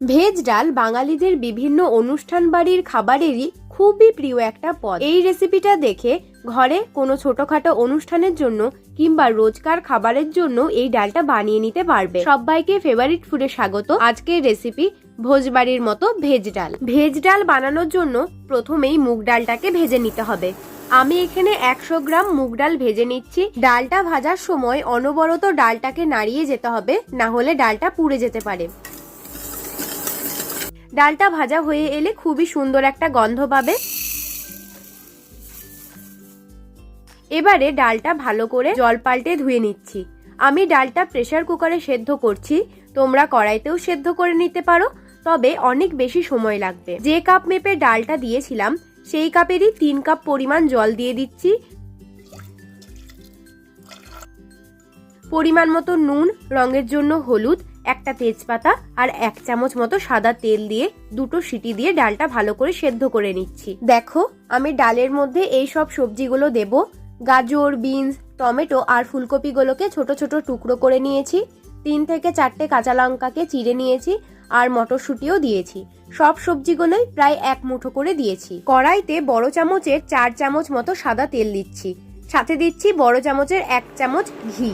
Veg ডাল বাঙালিদের বিভিন্ন অনুষ্ঠান বাড়ির খাবারেরই খুবই প্রিয় একটা পদ। এই রেসিপিটা দেখে ঘরে কোনো ছোটখাটো অনুষ্ঠানের জন্য কিংবা রোজকার খাবারের জন্য এই ডালটা বানিয়ে নিতে পারবে। সবাইকে ফেভারিট ফুডে স্বাগত। আজকের রেসিপি ভোজবাড়ির মতো ভেজ ডাল। ভেজ ডাল বানানোর জন্য প্রথমেই মুগ ডালটাকে ভেজে নিতে হবে। আমি এখানে একশো গ্রাম মুগ ডাল ভেজে নিচ্ছি। ডালটা ভাজার সময় অনবরত ডালটাকে নাড়িয়ে যেতে হবে, না হলে ডালটা পুড়ে যেতে পারে। ডালটা ভাজা হয়ে এলে খুবই সুন্দর একটা গন্ধ পাবে। এবারে ডালটা ভালো করে জল পাল্টে ধুয়ে নিচ্ছি। আমি ডালটা প্রেশার কুকারে সেদ্ধ করছি। তোমরা কড়াইতেও সেদ্ধ করে নিতে পারো, তবে অনেক বেশি সময় লাগবে। যে কাপ মেপে ডালটা দিয়েছিলাম, সেই কাপেরই তিন কাপ পরিমাণ জল দিয়ে দিচ্ছি। পরিমাণ মতো নুন, রঙের জন্য হলুদ একটা তেজপাতা আর এক চামচ মতো সাদা তেল দিয়ে দুটো সিটি দিয়ে ডালটা ভালো করে সেদ্ধ করে নিচ্ছি। দেখো, আমি ডালের মধ্যে এই সব সবজিগুলো দেব। গাজর, বিনস, টমেটো আর ফুলকপিগুলোকে ছোট ছোট টুকরো করে নিয়েছি। তিন থেকে চারটে কাঁচা লঙ্কাকে চিড়ে নিয়েছি আর মটরশুঁটিও দিয়েছি। সব সবজিগুলোই প্রায় এক মুঠো করে দিয়েছি। কড়াইতে বড় চামচের চার চামচ মতো সাদা তেল দিচ্ছি। সাথে দিচ্ছি বড় চামচের এক চামচ ঘি।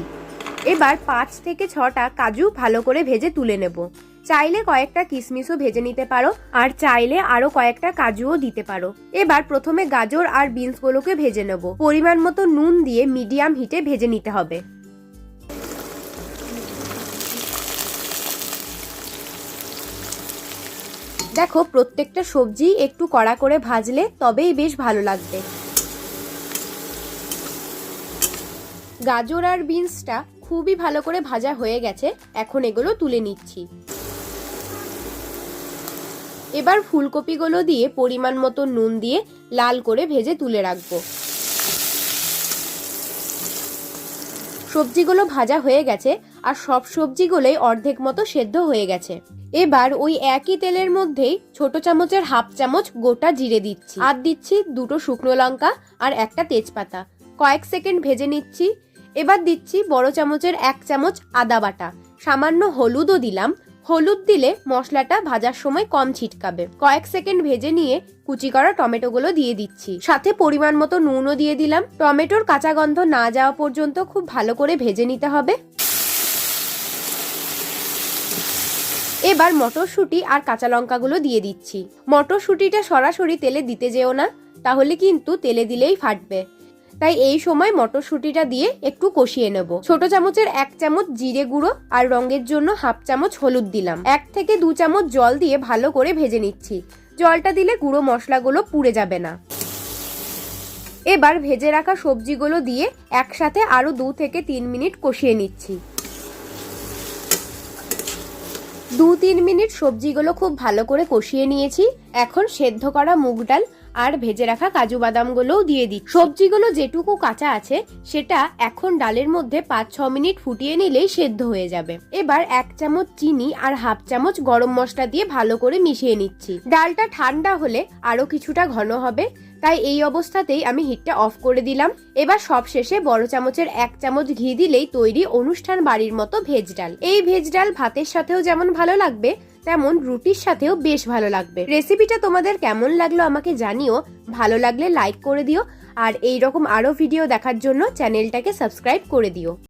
এবার পাঁচ থেকে ছটা কাজু ভালো করে ভেজে তুলে নেব। চাইলে কয়েকটা কিশমিশও ভেজে নিতে পারো, আর চাইলে আরও কয়েকটা কাজুও দিতে পারো। এবার প্রথমে গাজর আর বিনসগুলোকে ভেজে নেব। পরিমাণ মতো নুন দিয়ে মিডিয়াম হিটে ভেজে নিতে হবে। দেখো, প্রত্যেকটা সবজি একটু কড়া করে ভাজলে তবেই বেশ ভালো লাগবে। গাজর আর বিনসটা খুবই ভালো করে ভাজা হয়ে গেছে, এখন এগুলো তুলে নিচ্ছি। এবার ফুলকপিগুলো দিয়ে পরিমাণ মতো নুন দিয়ে লাল করে ভেজে তুলে রাখব। সবজিগুলো ভাজা হয়ে গেছে, আর সব সবজিগুলোই অর্ধেক মতো সেদ্ধ হয়ে গেছে। এবার ওই একই তেলের মধ্যেই ছোট চামচের হাফ চামচ গোটা জিরে দিচ্ছি। আর দিচ্ছি দুটো শুকনো লঙ্কা আর একটা তেজপাতা। কয়েক সেকেন্ড ভেজে নিচ্ছি এবার দিচ্ছি বড় চামচের এক চামচ আদা বাটা। সামান্য হলুদও দিলাম। হলুদ দিলে মশলাটা ভাজার সময় কম ছিটকাবে। কয়েক সেকেন্ড ভেজে নিয়ে কুচি করা টমেটোগুলো দিয়ে দিচ্ছি। সাথে পরিমাণ মতো নুনও দিয়ে দিলাম। টমেটোর কাঁচা গন্ধ না যাওয়া পর্যন্ত খুব ভালো করে ভেজে নিতে হবে। এবার মটরশুঁটি আর কাঁচা লঙ্কাগুলো দিয়ে দিচ্ছি। মটরশুঁটিটা সরাসরি তেলে দিতে যেও না, তাহলে কিন্তু তেলে দিলেই ফাটবে। তাই এই সময় মটরশুঁটিটা দিয়ে একটু কষিয়ে নেব। ছোট চামচের এক চামচ জিরে গুঁড়ো আর রঙের জন্য হাফ চামচ হলুদ দিলাম। এক থেকে দু চামচ জল দিয়ে ভালো করে ভেজে নিচ্ছি। জলটা দিলে গুঁড়ো মশলাগুলো পুড়ে যাবে না। এবার ভেজে রাখা সবজিগুলো দিয়ে একসাথে আরও দু থেকে তিন মিনিট কষিয়ে নিচ্ছি। দু তিন মিনিট সবজিগুলো খুব ভালো করে কষিয়ে নিয়েছি। এখন সেদ্ধ করা মুগ ডাল আর ভেজে রাখা কাজু বাদামগুলোও দিয়ে দিই সবজিগুলো যেটুকু কাঁচা আছে, সেটা এখন ডালের মধ্যে পাঁচ ছ মিনিট ফুটিয়ে নিলেই সেদ্ধ হয়ে যাবে। এবার এক চামচ চিনি আর হাফ চামচ গরম মশলা দিয়ে ভালো করে মিশিয়ে নিচ্ছি। ডালটা ঠান্ডা হলে আরও কিছুটা ঘন হবে। তাই এই অবস্থাতেই আমি হিটটা অফ করে দিলাম। এবার সব শেষে বড় চামচের এক চামচ ঘি দিলেই তৈরি অনুষ্ঠান বাড়ির মতো ভেজ ডাল। এই ভেজ ডাল ভাতের সাথেও যেমন ভালো লাগবে, তেমন রুটির সাথেও বেশ ভালো লাগবে। রেসিপিটা তোমাদের কেমন লাগল আমাকে জানিও। ভালো লাগলে লাইক করে দিও। আর এই রকম আরও ভিডিও দেখার জন্য চ্যানেলটাকে সাবস্ক্রাইব করে দিও।